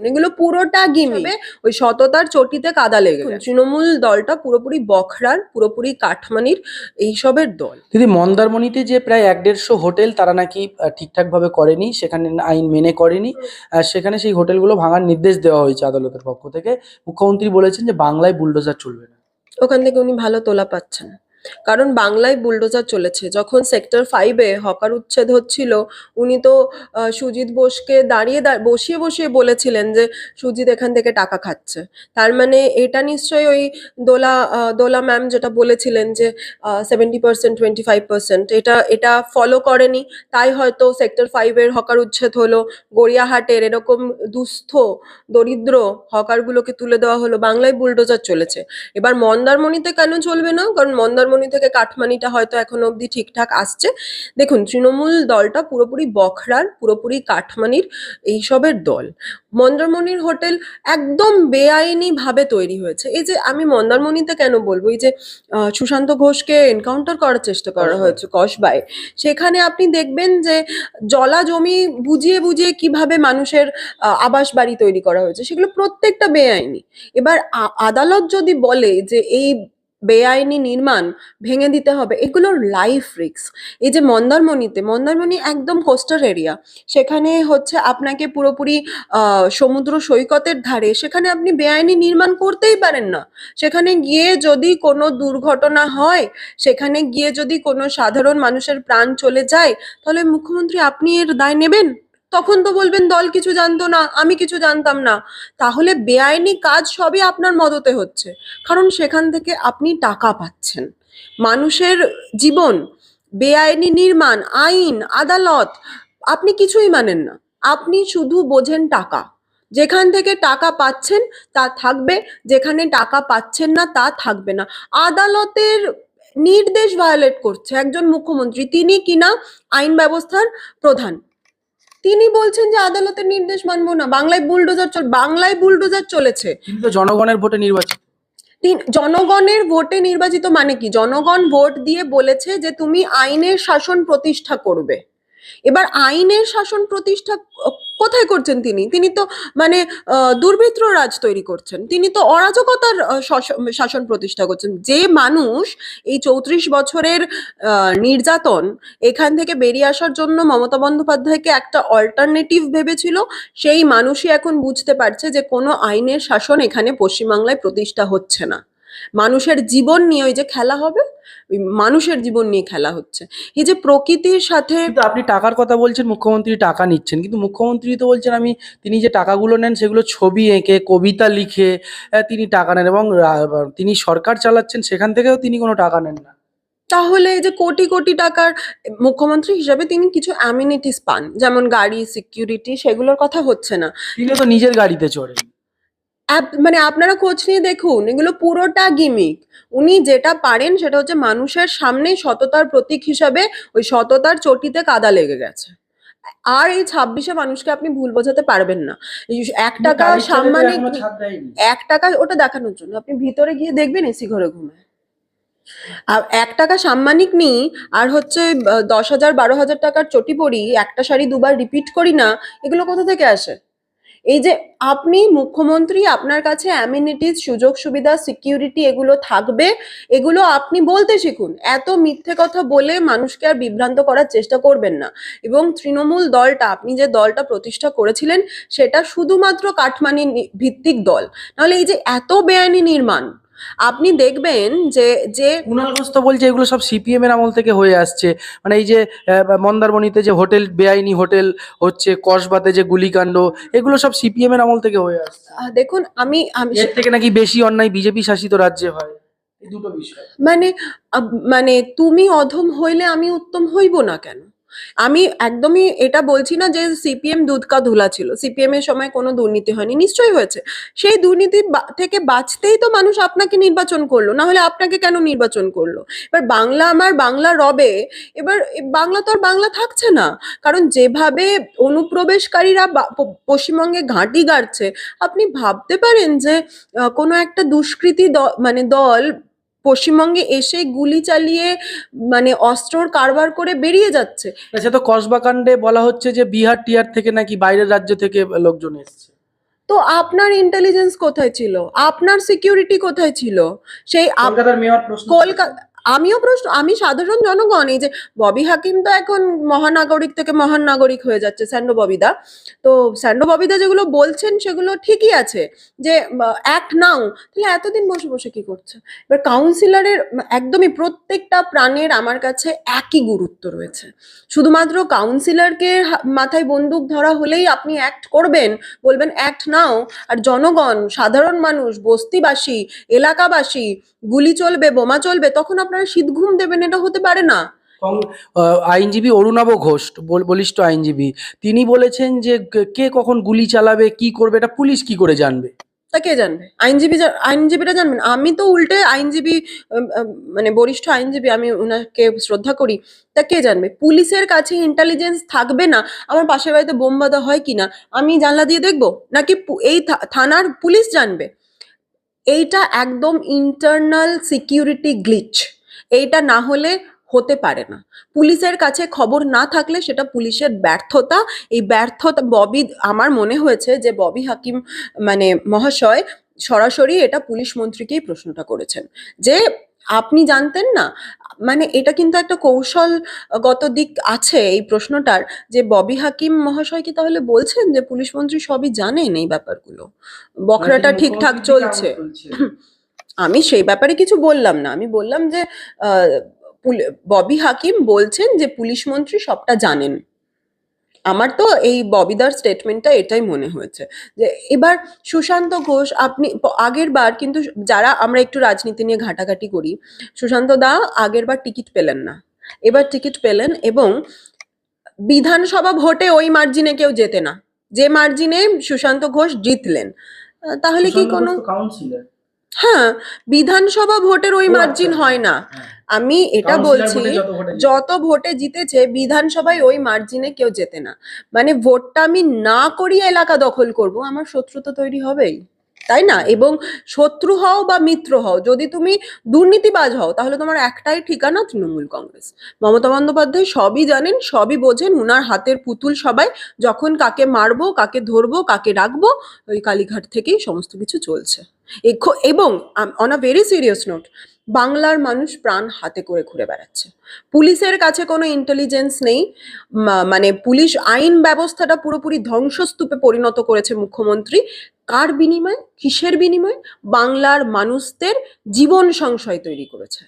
এগুলো পুরোটা গিমিবে ওই সততার চটিতে কাদা লেগে তৃণমূল দলটা পুরোপুরি বখরার পুরোপুরি কাঠমানির এইসবের দল। দিদি মন্দারমণিতে যে প্রায় এক দেড়শো হোটেল তারা নাকি আহ, ঠিকঠাকভাবে করেনি সেখানে আইন মেনে করেনি আর সেখানে সেই হোটেলগুলো ভাঙার নির্দেশ দেওয়া হয়েছে আদালতের পক্ষ থেকে। মুখ্যমন্ত্রী বলেছেন যে বাংলায় বুলডোজার চলবে না। ওখান থেকে উনি ভালো তোলা পাচ্ছেন। কারণ বাংলায় বুলডোজার চলেছে। যখন সেক্টর ফাইভে হকার উচ্ছেদ হচ্ছিল, উনি তো সুজিত বোসকে দাঁড়িয়ে বসিয়ে বসিয়ে বলেছিলেন যে, সুজিত এখান থেকে টাকা খাচ্ছে। তার মানে এটা নিশ্চয়ই ওই দোলা দোলা ম্যাম যেটা বলেছিলেন যে seventy percent twenty five percent এটা এটা ফলো করেনি। তাই হয়তো সেক্টর ফাইভের হকার উচ্ছেদ হলো, গড়িয়াহাটের এরকম দুস্থ, দরিদ্র হকারগুলোকে তুলে দেওয়া হলো। বাংলায় বুলডোজার চলেছে। এবার মন্দারমণিতে কেন চলবে না? কারণ মন্দারমণি থেকে কাঠমানিটা হয়তো এখনও অবধি ঠিকঠাক আসছে। দেখুন তৃণমূল দলটা পুরোপুরি বখরার পুরোপুরি কাঠমানির এইসবের দল। মন্দারমণির হোটেল একদম বেআইনি ভাবে তৈরি হয়েছে। এই যে আমি মন্দারমণিতে কেন বলব? এই যে সুশান্ত ঘোষকে এনকাউন্টার করার চেষ্টা করা হয়েছে কসবায়। সেখানে আপনি দেখবেন যে জলা জমি বুঝিয়ে বুঝিয়ে কীভাবে মানুষের আবাস বাড়ি তৈরি করা হয়েছে সেগুলো প্রত্যেকটা বেআইনি। এবার আদালত যদি বলে যে এই বেআইনি নির্মাণ ভেঙে দিতে হবে। এগুলোর লাইফ রিক্স এই যে মন্দারমণিতে, মন্দারমণি একদম কোস্টাল এরিয়া সেখানে হচ্ছে আপনাকে পুরোপুরি সমুদ্র সৈকতের ধারে, সেখানে আপনি বেআইনি নির্মাণ করতেই পারেন না। সেখানে গিয়ে যদি কোনো দুর্ঘটনা হয়, সেখানে গিয়ে যদি কোনো সাধারণ মানুষের প্রাণ চলে যায়, তাহলে মুখ্যমন্ত্রী আপনি এর দায় নেবেন? তখন তো বলবেন, দল কিছু জানতো না, আমি কিছু জানতাম না। তাহলে বেআইনি কাজ সবই আপনার মদতে হচ্ছে। কারণ সেখান থেকে আপনি টাকা পাচ্ছেন। মানুষের জীবন, বেআইনি নির্মাণ, আইন, আদালত, আপনি কিছুই মানেন না। আপনি শুধু বোঝেন টাকা। যেখান থেকে টাকা পাচ্ছেন, তা থাকবে। যেখানে টাকা পাচ্ছেন না, তা থাকবে না। আদালতের নির্দেশ ভায়োলেট করছে একজন মুখ্যমন্ত্রী। তিনি কিনা আইন ব্যবস্থার প্রধান। তিনি বলছেন যে আদালতের নির্দেশ মানবো না। বাংলায় বুলডোজার চল বাংলায় বুলডোজার চলেছে। তো জনগণের ভোটে নির্বাচিত। জনগণের ভোটে নির্বাচিত মানে কি? জনগণ ভোট দিয়ে বলেছে যে তুমি আইনের শাসন প্রতিষ্ঠা করবে। এবার আইনের শাসন প্রতিষ্ঠা কোথায় করছেন তিনি? তিনি তো মানে দুর্বৃত্ত রাজ তৈরি করছেন। তিনি তো অরাজকতার শাসন প্রতিষ্ঠা করছেন। যে মানুষ এই চৌত্রিশ বছরের নির্যাতন এখান থেকে বেরিয়ে আসার জন্য মমতা বন্দ্যোপাধ্যায়কে একটা অল্টারনেটিভ ভেবেছিল, সেই মানুষই এখন বুঝতে পারছে যে কোনো আইনের শাসন এখানে পশ্চিমবাংলায় প্রতিষ্ঠা হচ্ছে না। মানুষের জীবন নিয়ে ওই যে খেলা হবে ওই মানুষের জীবন নিয়ে খেলা হচ্ছে। এই যে প্রকৃতির সাথে আপনি টাকার কথা বলছেন মুখ্যমন্ত্রী টাকা নিচ্ছেন। কিন্তু মুখ্যমন্ত্রী তো বলছেন আমি তিনি যে টাকাগুলো নেন সেগুলো ছবি এঁকে কবিতা লিখে তিনি টাকা নেন। এবং তিনি সরকার চালাচ্ছেন সেখান থেকেও তিনি কোনো টাকা নেন না। তাহলে এই যে কোটি কোটি টাকার মুখ্যমন্ত্রী হিসাবে তিনি কিছু অ্যামিনিটিস পান যেমন গাড়ি সিকিউরিটি সেগুলোর কথা হচ্ছে না। তিনি তো নিজের গাড়িতে চড়েন। মানে আপনারা খোঁজ নিয়ে দেখুন এগুলো পুরোটা গিমিক। উনি যেটা পারেন সেটা হচ্ছে মানুষের সামনে সততার প্রতীক হিসাবে ওই সততার চটিতে কাদা লেগে গেছে। আর এই ছাব্বিশে মানুষকে আপনি ভুল বোঝাতে পারবেন না। এক টাকা সাম্মানিক। এক টাকা ওটা দেখানোর জন্য। আপনি ভিতরে গিয়ে দেখবেন এসি ঘরে ঘুমায়। আর এক টাকা সাম্মানিক নিই আর হচ্ছে দশ হাজার বারো হাজার টাকার চটি পরি একটা শাড়ি দুবার রিপিট করি না এগুলো কোথা থেকে আসে? এই যে আপনি মুখ্যমন্ত্রী, আপনার কাছে অ্যামিনিটিস সুযোগ সুবিধা সিকিউরিটি এগুলো থাকবে, এগুলো আপনি বলতে শিখুন। এত মিথ্যে কথা বলে মানুষকে আর বিভ্রান্ত করার চেষ্টা করবেন না। এবং তৃণমূল দলটা, আপনি যে দলটা প্রতিষ্ঠা করেছিলেন, সেটা শুধুমাত্র কাঠমানি ভিত্তিক দল। নাহলে এই যে এত বেআইনি নির্মাণ আপনি দেখবেন যে যে কুণাল ঘোষ তো বলছে এগুলো সব সিপিএম এর আমল থেকে হয়ে আসছে। মানে এই যে মন্দারমণিতে যে হোটেল বেআইনি হোটেল হচ্ছে কসবাতে যে গুলিকাণ্ড এগুলো সব সিপিএম এর আমল থেকে হয়ে আসছে। দেখুন আমি আমি এর থেকে নাকি বেশি অন্যায় বিজেপি শাসিত রাজ্যে হয়? এই দুটো বিষয়। মানে মানে তুমি অধম হইলে আমি উত্তম হইব না কেন? আমি একদমই এটা বলছি না যে সিপিএম দুধ কা ধুলা ছিল। সিপিএম এর সময় কোনো দুর্নীতি হয়নি, নিশ্চয়ই হয়েছে। সেই দুর্নীতি থেকে বাঁচতেই তো মানুষ আপনাকে নির্বাচন করল, না হলে আপনাকে কেন নির্বাচন করল? এবার বাংলা আমার বাংলা রবে, এবার বাংলা তো আর বাংলা থাকছে না। কারণ যেভাবে অনুপ্রবেশকারীরা পশ্চিমবঙ্গে ঘাঁটি গাড়ছে, আপনি ভাবতে পারেন যে কোনো একটা দুষ্কৃতী মানে দল পশ্চিমবঙ্গে এসে গুলি চালিয়ে মানে অস্ত্রর কারবার করে বেরিয়ে যাচ্ছে। আচ্ছা তো কসবা কাণ্ডে বলা হচ্ছে যে বিহার টিহার থেকে নাকি বাইরের রাজ্য থেকে লোকজন এসছে। তো আপনার ইন্টেলিজেন্স কোথায় ছিল? আপনার সিকিউরিটি কোথায় ছিল? সেই কলকাতা আমিও প্রশ্ন, আমি সাধারণ জনগণ এই যে ববি হাকিম তো এখন মহানাগরিক থেকে মহান নাগরিক হয়ে যাচ্ছে, স্যান্ডো ববিদা। তো স্যান্ডো ববিদা যেগুলো বলছেন সেগুলো ঠিকই আছে যে অ্যাক্ট নাও তাহলে এতদিন বসে বসে কি করছে? এবার কাউন্সিলরের একদমই প্রত্যেকটা প্রাণের আমার কাছে একই গুরুত্ব রয়েছে। শুধুমাত্র কাউন্সিলরকে মাথায় বন্দুক ধরা হলেই আপনি অ্যাক্ট করবেন, বলবেন অ্যাক্ট নাও আর জনগণ, সাধারণ মানুষ, বস্তিবাসী, এলাকাবাসী, গুলি চলবে, বোমা চলবে, তখন আপনারা শীত ঘুম দেবেন এটা হতে পারে না। আইনজীবী অরুণাভ ঘোষ বল- বলিষ্ঠ আইনজীবী তিনি বলেছেন যে কে- কখন গুলি চালাবে কি করবে এটা পুলিশ কি করে জানবে? তা কে জানবে? আইনজীবী আইনজীবীরা জানবেন। আমি তো উল্টে আইনজীবী মানে বরিষ্ঠ আইনজীবী আমি ওনাকে শ্রদ্ধা করি তা কে জানবে? পুলিশের কাছে ইন্টেলিজেন্স থাকবে না আমার পাশের বাড়িতে বোম বাঁধা হয় কিনা আমি জানলা দিয়ে দেখব? নাকি এই থানার পুলিশ জানবে? এইটা একদম ইন্টারনাল সিকিউরিটি গ্লিচ এইটা না হলে হতে পারে না। পুলিশের কাছে খবর না থাকলে সেটা পুলিশের ব্যর্থতা। এই ব্যর্থতা ববি আমার মনে হয়েছে যে ববি হাকিম মানে মহাশয় সরাসরি এটা পুলিশ মন্ত্রীকেই প্রশ্নটা করেছেন। যে আপনি জানতেন না মানে এটা কিন্তু একটা কৌশলগত দিক আছে এই প্রশ্নটার যে ববি হাকিম মহাশয় কি তাহলে বলছেন যে পুলিশ মন্ত্রী সবই জানেন এই ব্যাপারগুলো? বখরাটা ঠিকঠাক চলছে। আমি সেই ব্যাপারে কিছু বললাম না। আমি বললাম যে ববি হাকিম বলছেন যে পুলিশ মন্ত্রী সবটা জানেন। আমার তো এই ববিদার স্টেটমেন্টটা এটাই মনে হয়েছে যে এবার সুশান্ত ঘোষ আপনি আগের বার কিন্তু যারা আমরা একটু রাজনীতি নিয়ে ঘাটাঘাটি করি সুশান্ত দা আগের বার টিকিট পেলেন না। এবার টিকিট পেলেন এবং বিধানসভা ভোটে ওই মার্জিনে কেউ জেতে না। যে মার্জিনে সুশান্ত ঘোষ জিতলেন। তাহলে কি কোনো কাউন্সিলর হ্যাঁ বিধানসভা ভোটের ওই মার্জিন হয় না। আমি এটা বলছি যত ভোটে জিতেছে বিধানসভায় ওই মার্জিনে কেউ জেতে না। মানে ভোটটা আমি না করিয়ে এলাকা দখল করব আমার শত্রু তো তৈরি হবেই। তাই না? এবং শত্রু হও বা মিত্র হও, যদি তুমি দুর্নীতিবাজ হও, তাহলে তোমার একটাই ঠিকানা তৃণমূল কংগ্রেস। মমতা বন্দ্যোপাধ্যায় সবই জানেন, সবই বোঝেন, উনার হাতের পুতুল সবাই, যখন কাকে মারবো, কাকে ধরবো, কাকে রাখব, ওই কালীঘাট থেকেই সমস্ত কিছু চলছে। এবং on a very serious note বাংলার মানুষ প্রাণ হাতে করে ঘুরে বেড়াচ্ছে। পুলিশের কাছে কোনো ইন্টেলিজেন্স নেই মানে পুলিশ আইন ব্যবস্থাটা পুরোপুরি ধ্বংসস্তূপে পরিণত করেছে মুখ্যমন্ত্রী কার বিনিময়? কিসের বিনিময়? বাংলার মানুষদের জীবন সংশয় তৈরি করেছে।